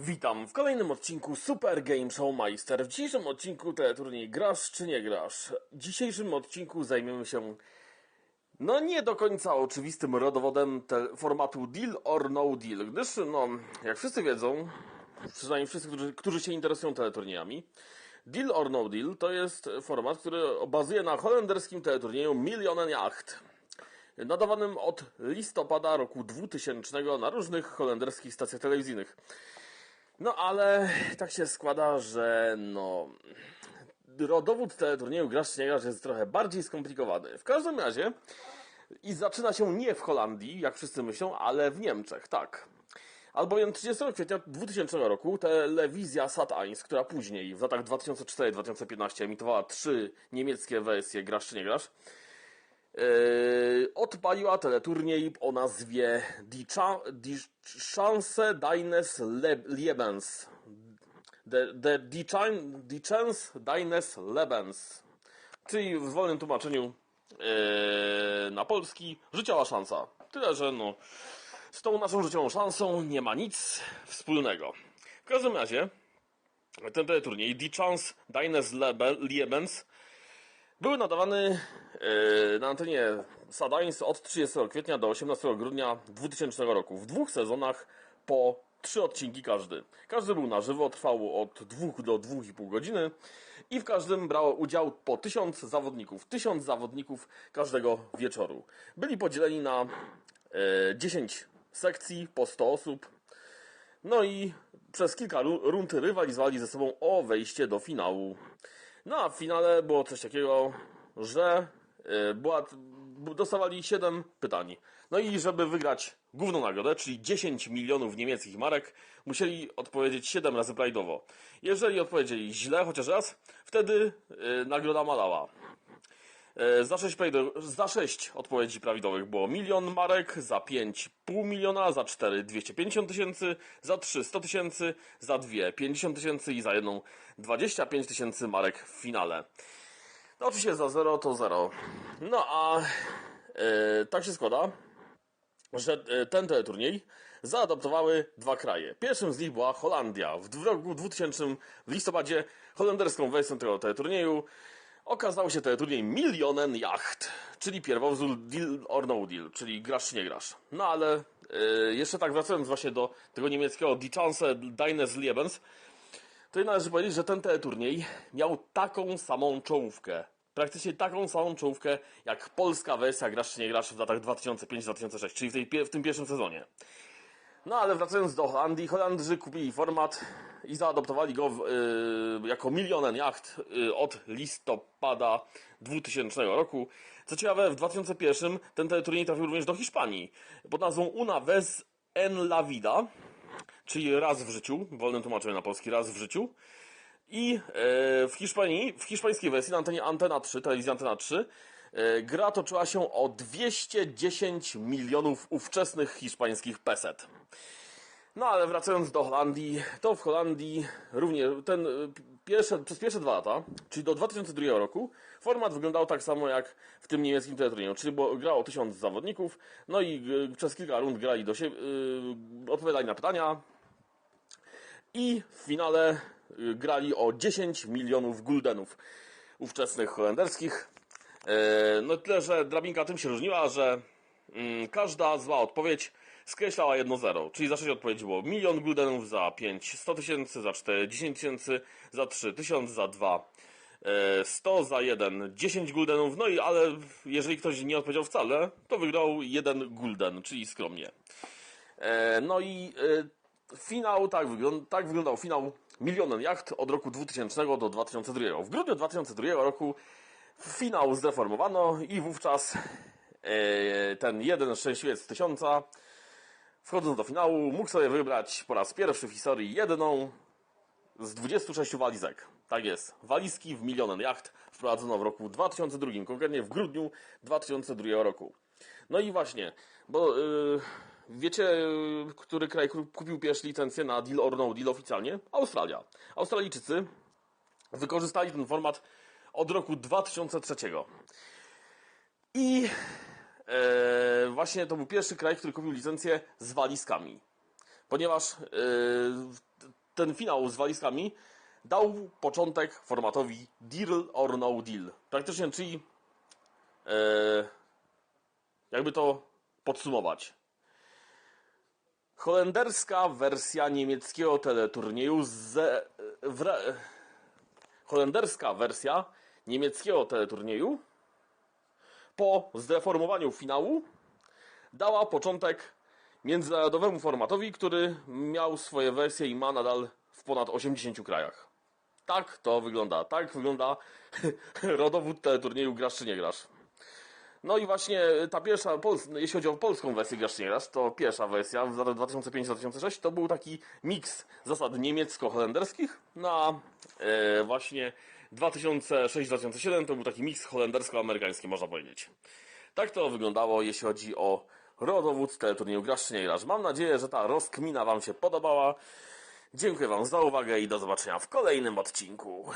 Witam w kolejnym odcinku Super Game Show Meister. W dzisiejszym odcinku teleturniej Grasz czy nie grasz? W dzisiejszym odcinku zajmiemy się no nie do końca oczywistym rodowodem formatu Deal or No Deal, gdyż no, jak wszyscy wiedzą, przynajmniej wszyscy, którzy, którzy się interesują teleturniejami, Deal or No Deal to jest format, który bazuje na holenderskim teleturnieju Millionen Jacht nadawanym od listopada roku 2000 na różnych holenderskich stacjach telewizyjnych. No ale tak się składa, że no rodowód teleturnieju Grasz czy nie jest trochę bardziej skomplikowany. W każdym razie i zaczyna się nie w Holandii, jak wszyscy myślą, ale w Niemczech, tak. Albowiem 30 kwietnia 2000 roku telewizja Sat1, która później w latach 2004-2015 emitowała trzy niemieckie wersje Grasz czy nie grasz, odpaliła teleturniej o nazwie Die, Cha- Die Chance deines Le Lebens. The, the, die, Chan- die Chance deines Lebens. Czyli w wolnym tłumaczeniu yy, na polski życiowa szansa. Tyle, że no, z tą naszą życiową szansą nie ma nic wspólnego. W każdym razie, ten teleturniej Die Chance deines Lebe- Lebens były nadawany e, na antenie Sadańs od 30 kwietnia do 18 grudnia 2000 roku w dwóch sezonach po trzy odcinki każdy. Każdy był na żywo, trwał od 2 do 2,5 godziny i w każdym brało udział po 1000 zawodników. 1000 zawodników każdego wieczoru. Byli podzieleni na e, 10 sekcji po 100 osób. No i przez kilka ru- rund rywalizowali ze sobą o wejście do finału. No a w finale było coś takiego, że y, była, dostawali 7 pytań. No i żeby wygrać główną nagrodę, czyli 10 milionów niemieckich marek, musieli odpowiedzieć 7 razy prawidłowo. Jeżeli odpowiedzieli źle chociaż raz, wtedy y, nagroda malała. E, Za 6, za 6 odpowiedzi prawidłowych było milion marek, za 5 pół miliona, za 4 250 tysięcy, za 3 100 tysięcy, za 2 50 tysięcy i za jedną 25 tysięcy marek w finale. No oczywiście za 0 to 0. No a e, tak się składa, że e, ten teleturniej zaadoptowały dwa kraje. Pierwszym z nich była Holandia. W roku 2000 w listopadzie holenderską wersją tego teleturnieju okazał się teleturniej Millionen Jacht, czyli pierwowzór Deal or No Deal, czyli grasz czy nie grasz. No ale e, jeszcze tak wracając właśnie do tego niemieckiego Die Chance Deines Lebens, to należy powiedzieć, że ten teleturniej miał taką samą czołówkę. Praktycznie taką samą czołówkę jak polska wersja Grasz czy nie grasz w latach 2005-2006, czyli w, tej, w tym pierwszym sezonie. No ale wracając do Holandii, Holandrzy kupili format i zaadoptowali go w, y, jako milionen jacht y, od listopada 2000 roku. Co ciekawe, w 2001 ten teleturniej trafił również do Hiszpanii pod nazwą Una vez en la vida, czyli raz w życiu, wolnym tłumaczeniu na polski, raz w życiu. I e, w Hiszpanii, w hiszpańskiej wersji na antenie Antena 3, telewizja Antena 3, e, gra toczyła się o 210 milionów ówczesnych hiszpańskich peset. No ale wracając do Holandii, to w Holandii również ten e, pierwsze, przez pierwsze dwa lata, czyli do 2002 roku, format wyglądał tak samo jak w tym niemieckim teleturnieju, czyli było, grało tysiąc zawodników, no i e, przez kilka rund grali do siebie, e, odpowiadali na pytania, i w finale grali o 10 milionów guldenów ówczesnych holenderskich. E, No tyle, że drabinka tym się różniła, że mm, każda zła odpowiedź skreślała jedno zero. Czyli za 6 odpowiedzi było milion guldenów, za 5 100 tysięcy, za 4 10 tysięcy, za 3 1000, za 2 e, 100, za 1 10 guldenów. No i ale jeżeli ktoś nie odpowiedział wcale, to wygrał 1 gulden, czyli skromnie. E, No i e, finał, tak, wygląda, tak wyglądał finał Milionen Jacht od roku 2000 do 2002. W grudniu 2002 roku finał zdeformowano i wówczas e, ten jeden szczęśliwiec z tysiąca wchodząc do finału mógł sobie wybrać po raz pierwszy w historii jedną z 26 walizek. Tak jest. Walizki w Milionen Jacht wprowadzono w roku 2002, konkretnie w grudniu 2002 roku. No i właśnie, bo yy, wiecie, yy, który kraj ku- kupił pierwszy licencję na Deal or No Deal oficjalnie? Australia. Australijczycy wykorzystali ten format od roku 2003. I e, właśnie to był pierwszy kraj, który kupił licencję z walizkami. ponieważ yy, ten finał z walizkami dał początek formatowi Deal or No Deal. Praktycznie, czyli yy, jakby to podsumować. Holenderska wersja niemieckiego teleturnieju z, holenderska wersja niemieckiego teleturnieju po zdeformowaniu finału dała początek międzynarodowemu formatowi, który miał swoje wersje i ma nadal w ponad 80 krajach. Tak to wygląda. Tak wygląda rodowód teleturnieju Grasz czy nie grasz. No i właśnie ta pierwsza, jeśli chodzi o polską wersję Grasz czy nie grasz, to pierwsza wersja w latach 2005-2006 to był taki miks zasad niemiecko-holenderskich na e, właśnie 2006-2007 to był taki miks holendersko-amerykański, można powiedzieć. Tak to wyglądało, jeśli chodzi o rodowód teleturnieju Grasz nie. Mam nadzieję, że ta rozkmina Wam się podobała. Dziękuję Wam za uwagę i do zobaczenia w kolejnym odcinku.